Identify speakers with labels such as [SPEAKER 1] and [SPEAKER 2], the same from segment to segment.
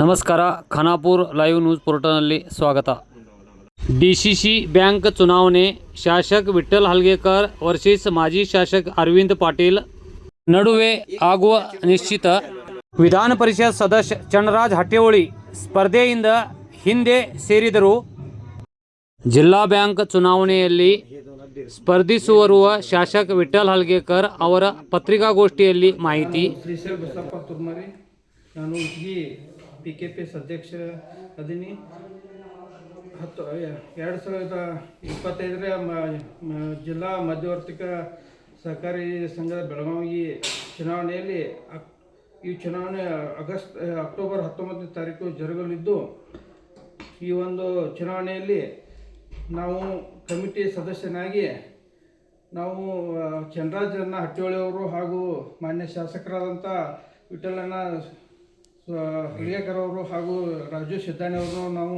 [SPEAKER 1] ನಮಸ್ಕಾರ, Khanapur live news ಪೋರ್ಟಲ್ನಲ್ಲಿ ಸ್ವಾಗತ. ಡಿ ಸಿ ಸಿ ಬ್ಯಾಂಕ್ ಚುನಾವಣೆ, ಶಾಸಕ ವಿಠಲ್ ಹಲ್ಗೇಕರ್ ವರ್ಸಸ್ ಮಾಜಿ ಶಾಸಕ ಅರವಿಂದ್ ಪಾಟೀಲ್. ನಡುವೆ ಆಗುವ ನಿಶ್ಚಿತ. ವಿಧಾನ ಪರಿಷತ್ ಸದಸ್ಯ ಚನ್ನರಾಜ್ ಹಟ್ಟೆಹೊಳಿ ಸ್ಪರ್ಧೆಯಿಂದ ಹಿಂದೆ ಸೇರಿದರು. ಜಿಲ್ಲಾ ಬ್ಯಾಂಕ್ ಚುನಾವಣೆಯಲ್ಲಿ ಸ್ಪರ್ಧಿಸುವರುವ ಶಾಸಕ ವಿಠಲ್ ಹಲ್ಗೇಕರ್ ಅವರ ಪತ್ರಿಕಾಗೋಷ್ಠಿಯಲ್ಲಿ ಮಾಹಿತಿ.
[SPEAKER 2] ಪಿ ಕೆ ಪಿ ಎಸ್ ಅಧ್ಯಕ್ಷ ಅದೀನಿ. ಹತ್ತು ಎರಡು ಸಾವಿರದ ಇಪ್ಪತ್ತೈದರ ಜಿಲ್ಲಾ ಮಧ್ಯವರ್ತಿಕ ಸಹಕಾರಿ ಸಂಘದ ಬೆಳಗಾವಿ ಚುನಾವಣೆಯಲ್ಲಿ ಅಕ್- ಈ ಚುನಾವಣೆ ಆಗಸ್ಟ್ ಅಕ್ಟೋಬರ್ ಹತ್ತೊಂಬತ್ತನೇ ತಾರೀಕು ಜರುಗಲಿದ್ದು ಈ ಒಂದು ಚುನಾವಣೆಯಲ್ಲಿ ನಾವು ಕಮಿಟಿ ಸದಸ್ಯನಾಗಿ ನಾವು ಆ, ಚನ್ನರಾಜನ್ನ ಹಟ್ಟಿಹೊಳಿಯವರು ಹಾಗೂ ಮಾನ್ಯ ಶಾಸಕರಾದಂಥ ವಿಠಲಣ್ಣ ಹುಲಿಯಕರ್ ಅವರು ಹಾಗೂ ರಾಜು ಸಿದ್ದಾಣಿ ಅವರು ನಾವು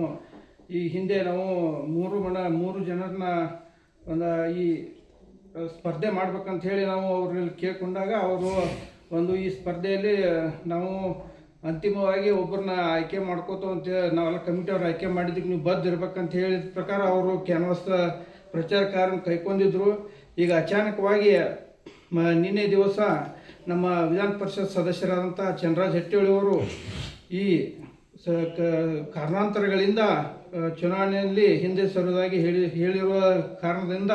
[SPEAKER 2] ಈ ಹಿಂದೆ ನಾವು ಮೂರು ಮಣ ಮೂರು ಜನರನ್ನ ಒಂದು ಈ ಸ್ಪರ್ಧೆ ಮಾಡ್ಬೇಕಂತ ಹೇಳಿ ನಾವು ಅವ್ರಲ್ಲಿ ಕೇಳ್ಕೊಂಡಾಗ ಅವರು ಒಂದು ಈ ಸ್ಪರ್ಧೆಯಲ್ಲಿ ನಾವು ಅಂತಿಮವಾಗಿ ಒಬ್ಬರನ್ನ ಆಯ್ಕೆ ಮಾಡ್ಕೋತ ಅಂತ ನಾವೆಲ್ಲ ಕಮಿಟಿಯವ್ರು ಆಯ್ಕೆ ಮಾಡಿದ್ದಕ್ಕೆ ನೀವು ಬದ್ಧ ಇರ್ಬೇಕಂತ ಹೇಳಿದ ಪ್ರಕಾರ ಅವರು ಕ್ಯಾನ್ವಾಸ್ ಪ್ರಚಾರ ಕಾರ್ಯ ಕೈಗೊಂಡಿದ್ರು. ಈಗ ಅಚಾನಕವಾಗಿ ನಿನ್ನೆ ದಿವಸ ನಮ್ಮ ವಿಧಾನ ಪರಿಷತ್ ಸದಸ್ಯರಾದಂಥ ಚನ್ನರಾಜ್ ಹೆಟ್ಟಿಹೊಳಿಯವರು ಈ ಸ ಕಾರಣಾಂತರಗಳಿಂದ ಚುನಾವಣೆಯಲ್ಲಿ ಹಿಂದೆ ಸರಿದಾಗಿ ಹೇಳಿ, ಹೇಳಿರುವ ಕಾರಣದಿಂದ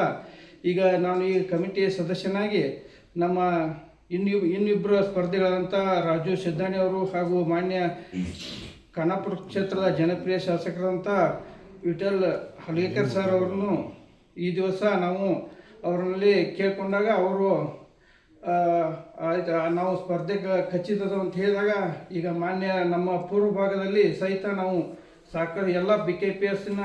[SPEAKER 2] ಈಗ ನಾನು ಈ ಕಮಿಟಿಯ ಸದಸ್ಯನಾಗಿ ನಮ್ಮ ಇನ್ನಿ ಇನ್ನಿಬ್ಬರು ಸ್ಪರ್ಧಿಗಳಾದಂಥ ರಾಜು ಸಿದ್ದಾಣಿಯವರು ಹಾಗೂ ಮಾನ್ಯ ಕಣಪುರ ಕ್ಷೇತ್ರದ ಜನಪ್ರಿಯ ಶಾಸಕರಾದಂಥ ವಿಠಲ್ ಹಲಗೇಕರ್ ಸರ್ ಅವರನ್ನು ಈ ದಿವಸ ನಾವು ಅವರಲ್ಲಿ ಕೇಳಿಕೊಂಡಾಗ ಅವರು ಆಯ್ತು, ನಾವು ಸ್ಪರ್ಧೆಗೆ ಖಚಿತದ ಅಂತ ಹೇಳಿದಾಗ, ಈಗ ಮಾನ್ಯ ನಮ್ಮ ಪೂರ್ವ ಭಾಗದಲ್ಲಿ ಸಹಿತ ನಾವು ಸಾಕ ಎಲ್ಲ ಬಿ ಕೆ ಪಿ ಎಸ್ಸಿನ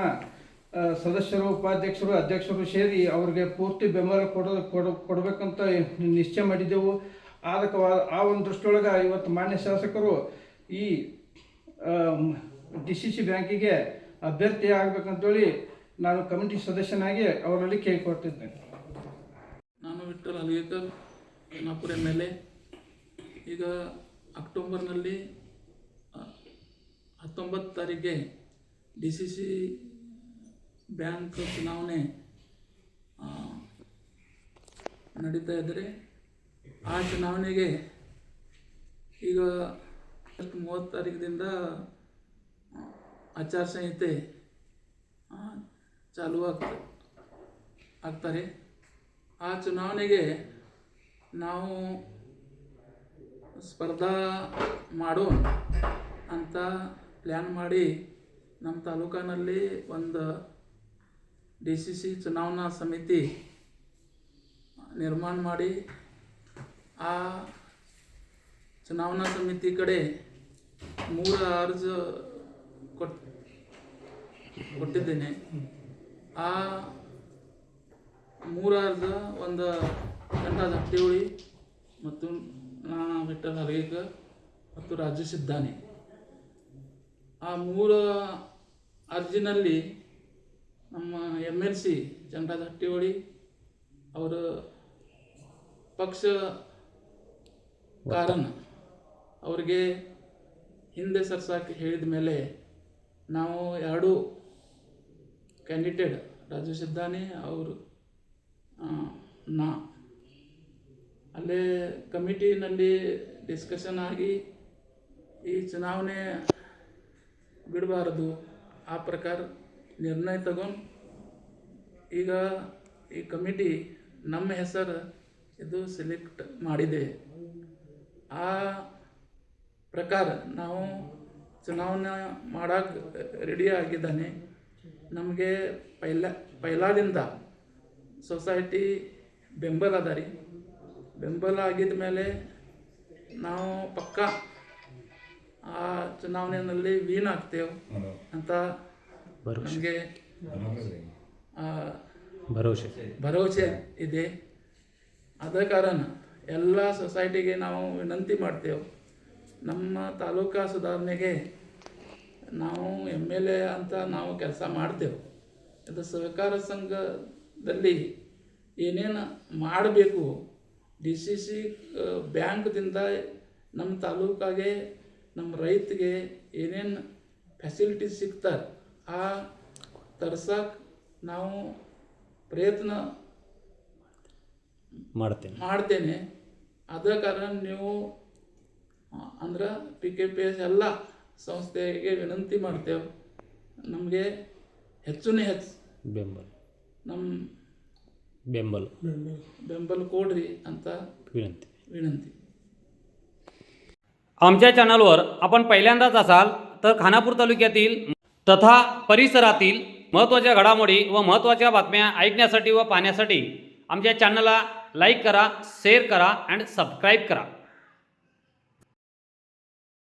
[SPEAKER 2] ಸದಸ್ಯರು, ಉಪಾಧ್ಯಕ್ಷರು, ಅಧ್ಯಕ್ಷರು ಸೇರಿ ಅವ್ರಿಗೆ ಪೂರ್ತಿ ಬೆಂಬಲ ಕೊಡೋ, ಕೊಡ, ಕೊಡಬೇಕಂತ ನಿಶ್ಚಯ ಮಾಡಿದ್ದೆವು. ಆದಕ್ಕೆ ಆ ಒಂದು ದೃಷ್ಟಿಯೊಳಗೆ ಇವತ್ತು ಮಾನ್ಯ ಶಾಸಕರು ಈ ಡಿ ಸಿ ಸಿ ಬ್ಯಾಂಕಿಗೆ ಅಭ್ಯರ್ಥಿ ಆಗಬೇಕಂತೇಳಿ ನಾನು ಕಮಿಟಿ ಸದಸ್ಯನಾಗಿ ಅವರಲ್ಲಿ ಕೇಳಿಕೊಡ್ತಿದ್ದೇನೆ
[SPEAKER 3] ನಾನು Vithal Halgekar. Khanapur M L A. ಈಗ ಅಕ್ಟೋಬರ್ನಲ್ಲಿ ಹತ್ತೊಂಬತ್ತು ತಾರೀಕಿಗೆ ಡಿ ಸಿ ಸಿ ಬ್ಯಾಂಕ್ ಚುನಾವಣೆ ನಡೀತಾ ಇದ್ದರೆ ಆ ಚುನಾವಣೆಗೆ ಈಗ ಮೂವತ್ತು ತಾರೀಕಿನಿಂದ ಆಚಾರ ಸಂಹಿತೆ ಚಾಲು ಆಗ್ತಾರೆ. ಆ ಚುನಾವಣೆಗೆ ನಾವು ಸ್ಪರ್ಧಾ ಮಾಡೋಣ ಅಂತ ಪ್ಲ್ಯಾನ್ ಮಾಡಿ ನಮ್ಮ ತಾಲೂಕಿನಲ್ಲಿ ಒಂದು ಡಿ ಸಿ ಸಿ ಚುನಾವಣಾ ಸಮಿತಿ ನಿರ್ಮಾಣ ಮಾಡಿ, ಆ ಚುನಾವಣಾ ಸಮಿತಿ ಕಡೆ ಮೂರು ಅರ್ಜು ಕೊಟ್, ಕೊಟ್ಟಿದ್ದೇನೆ. ಆ ಮೂರಾರ್ದ ಒಂದು ಗಂಟಾದ ಹಟ್ಟಿಹೊಳಿ ಮತ್ತು ನಾನಾ ಹರೇಕರ್ ಮತ್ತು ರಾಜು ಆ ಮೂರ ಅರ್ಜಿನಲ್ಲಿ ನಮ್ಮ ಎಂ ಎಲ್ ಸಿ ಚಂದ್ರರಾಜ್ ಅವರ ಪಕ್ಷ ಕಾರಣ ಅವರಿಗೆ ಹಿಂದೆ ಸರ್ಸಾಕಿ ಹೇಳಿದ ಮೇಲೆ ನಾವು ಎರಡು ಕ್ಯಾಂಡಿಡೇಟ್ ರಾಜು ಸಿದ್ದಾನೆ, ಅವರು ನಾ. ಅಲ್ಲೇ ಕಮಿಟಿನಲ್ಲಿ ಡಿಸ್ಕಷನ್ ಆಗಿ ಈ ಚುನಾವಣೆ ಬಿಡಬಾರ್ದು. ಆ ಪ್ರಕಾರ ನಿರ್ಣಯ ತಗೊಂಡು ಈಗ ಈ ಕಮಿಟಿ ನಮ್ಮ ಹೆಸರು ಇದು ಸೆಲೆಕ್ಟ್ ಮಾಡಿದೆ. ಆ ಪ್ರಕಾರ ನಾವು ಚುನಾವಣೆ ಮಾಡಕ್ಕೆ ರೆಡಿ ಆಗಿದ್ದಾನೆ. ನಮಗೆ ಪೈಲ, ಪೈಲಾದಿಂದ ಸೊಸೈಟಿ ಬೆಂಬಲ ಅದ ರೀ. ಬೆಂಬಲ ಆಗಿದ ಮೇಲೆ ನಾವು ಪಕ್ಕ ಆ ಚುನಾವಣೆಯಲ್ಲಿ ವೀನ್ ಆಗ್ತೇವೆ ಅಂತ ನಮಗೆ
[SPEAKER 1] ಭರವಸೆ.
[SPEAKER 3] ಭರವಸೆ. ಇದೆ. ಅದ ಕಾರಣ ಎಲ್ಲ ಸೊಸೈಟಿಗೆ ನಾವು ವಿನಂತಿ ಮಾಡ್ತೇವೆ. ನಮ್ಮ ತಾಲೂಕಾ ಸುಧಾರಣೆಗೆ ನಾವು ಎಂ ಎಲ್ ಎ ಅಂತ ನಾವು ಕೆಲಸ ಮಾಡ್ತೇವೆ. ಇದು ಸಹಕಾರ ಸಂಘದಲ್ಲಿ ಏನೇನು ಮಾಡಬೇಕು ಡಿ ಸಿ ಸಿ ಬ್ಯಾಂಕ್ದಿಂದ ನಮ್ಮ ತಾಲೂಕಾಗೆ ನಮ್ಮ ರೈತಗೆ ಏನೇನು ಫೆಸಿಲಿಟೀಸ್ ಸಿಗ್ತಾರೆ ಆ ತರ್ಸಕ್ಕೆ ನಾವು ಪ್ರಯತ್ನ
[SPEAKER 1] ಮಾಡ್ತೇನೆ.
[SPEAKER 3] ಮಾಡ್ತೇನೆ. ಅದ ಕಾರಣ ನೀವು ಅಂದ್ರೆ ಪಿ ಕೆ ಪಿ ಎಸ್ ಎಲ್ಲ ಸಂಸ್ಥೆಗೆ ವಿನಂತಿ ಮಾಡ್ತೇವೆ. ನಮಗೆ ಹೆಚ್ಚು ಹೆಚ್ಚು.
[SPEAKER 1] ಬೆಂಬಲ.
[SPEAKER 3] ನಮ್ಮ
[SPEAKER 1] बेंबल
[SPEAKER 3] बेंबल कोडरी ಅಂತ
[SPEAKER 1] विनंती
[SPEAKER 3] विनंती
[SPEAKER 1] आमच्या चॅनलवर आपण पहिल्यांदाच असाल तर खानापूर तालुक्यातील तथा परिसरातील महत्त्वाच्या घडामोडी व महत्त्वाच्या बातम्या ऐकण्यासाठी व पाहण्यासाठी आमच्या चॅनलला लाईक करा शेअर करा अँड सबस्क्राईब करा.